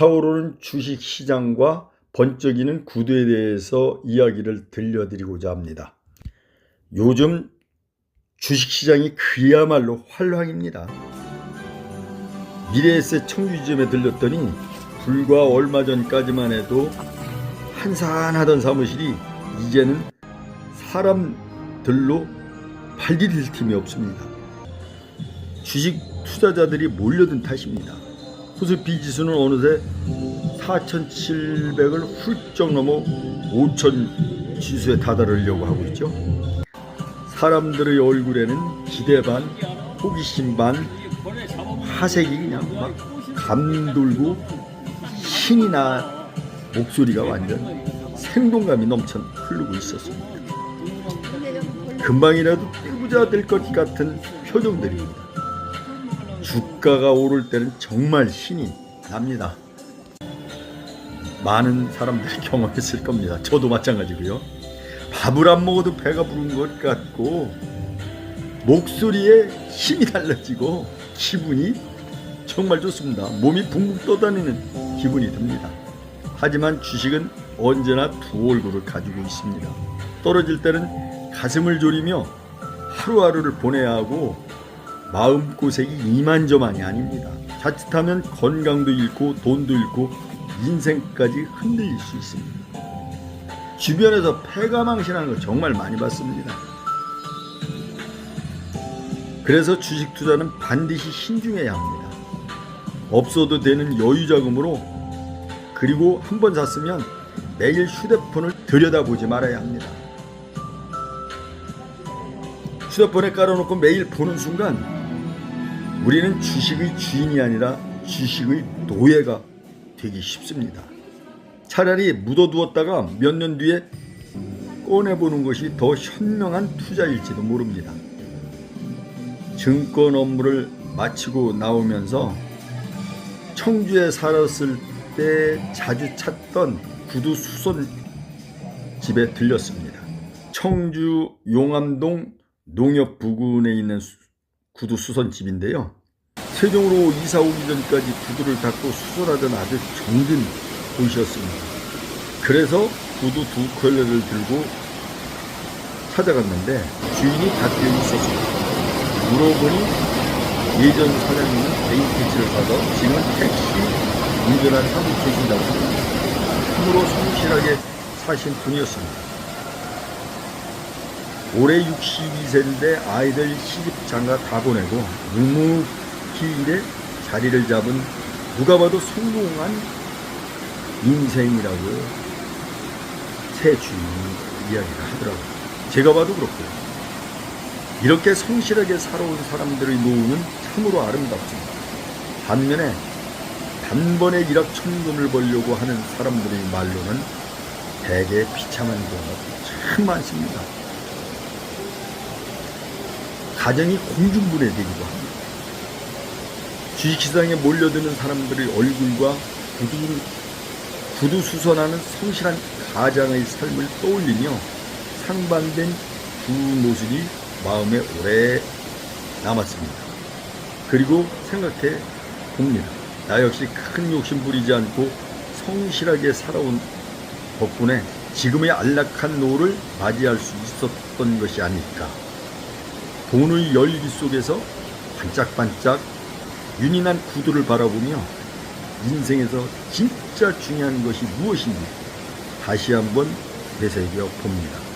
불타오르는 주식 시장과 번쩍이는 구두에 대해서 이야기를 들려드리고자 합니다. 요즘 주식 시장이 그야말로 활황입니다. 미래에셋 청주지점에 들렸더니 불과 얼마 전까지만 해도 한산하던 사무실이 이제는 사람들로 발디딜 틈이 없습니다. 주식 투자자들이 몰려든 탓입니다. 코스피 지수는 어느새 4,700을 훌쩍 넘어 5,000 지수에 다다르려고 하고 있죠. 사람들의 얼굴에는 기대 반, 호기심 반, 화색이 그냥 막 감돌고 신이 나 목소리가 완전 생동감이 넘쳐 흐르고 있었습니다. 금방이라도 부자 될 것 같은 표정들입니다. 주가가 오를 때는 정말 신이 납니다. 많은 사람들이 경험했을 겁니다. 저도 마찬가지고요. 밥을 안 먹어도 배가 부른 것 같고 목소리에 힘이 달라지고 기분이 정말 좋습니다. 몸이 붕붕 떠다니는 기분이 듭니다. 하지만 주식은 언제나 두 얼굴을 가지고 있습니다. 떨어질 때는 가슴을 졸이며 하루하루를 보내야 하고 마음고생이 이만저만이 아닙니다. 자칫하면 건강도 잃고 돈도 잃고 인생까지 흔들릴 수 있습니다. 주변에서 패가망신하는 거 정말 많이 봤습니다. 그래서 주식 투자는 반드시 신중해야 합니다. 없어도 되는 여유 자금으로 그리고 한 번 샀으면 매일 휴대폰을 들여다보지 말아야 합니다. 휴대폰에 깔아놓고 매일 보는 순간 우리는 주식의 주인이 아니라 주식의 노예가 되기 쉽습니다. 차라리 묻어두었다가 몇 년 뒤에 꺼내보는 것이 더 현명한 투자일지도 모릅니다. 증권 업무를 마치고 나오면서 청주에 살았을 때 자주 찾던 구두 수선 집에 들렸습니다. 청주 용암동 농협 부근에 있는 수- 구두 수선 집인데요. 세종으로 이사 오기 전까지 구두를 닦고 수선하던 아주 정든 곳이었습니다. 그래서 구두 두 켤레를 들고 찾아갔는데 주인이 바뀌어 있었습니다. 물어보니 예전 사장님은 개인 택시를 사서 지금 택시 운전을 하고 계신다고 합니다. 참으로 성실하게 사신 분이었습니다. 올해 62세인데 아이들 시집 장가 다 보내고 묵묵히 일에 자리를 잡은 누가 봐도 성공한 인생이라고 새 주인이 이야기를 하더라고요. 제가 봐도 그렇고요. 이렇게 성실하게 살아온 사람들의 노후는 참으로 아름답습니다. 반면에 단번에 일확천금을 벌려고 하는 사람들의 말로는 대개 비참한 경우가 참 많습니다. 가정이 공중분해되기도 합니다. 주식시장에 몰려드는 사람들의 얼굴과 구두, 구두 수선하는 성실한 가장의 삶을 떠올리며 상반된 두 모습이 마음에 오래 남았습니다. 그리고 생각해 봅니다. 나 역시 큰 욕심 부리지 않고 성실하게 살아온 덕분에 지금의 안락한 노후를 맞이할 수 있었던 것이 아닐까. 돈의 열기 속에서 반짝반짝 윤인한 구두를 바라보며 인생에서 진짜 중요한 것이 무엇인지 다시 한번 되새겨 봅니다.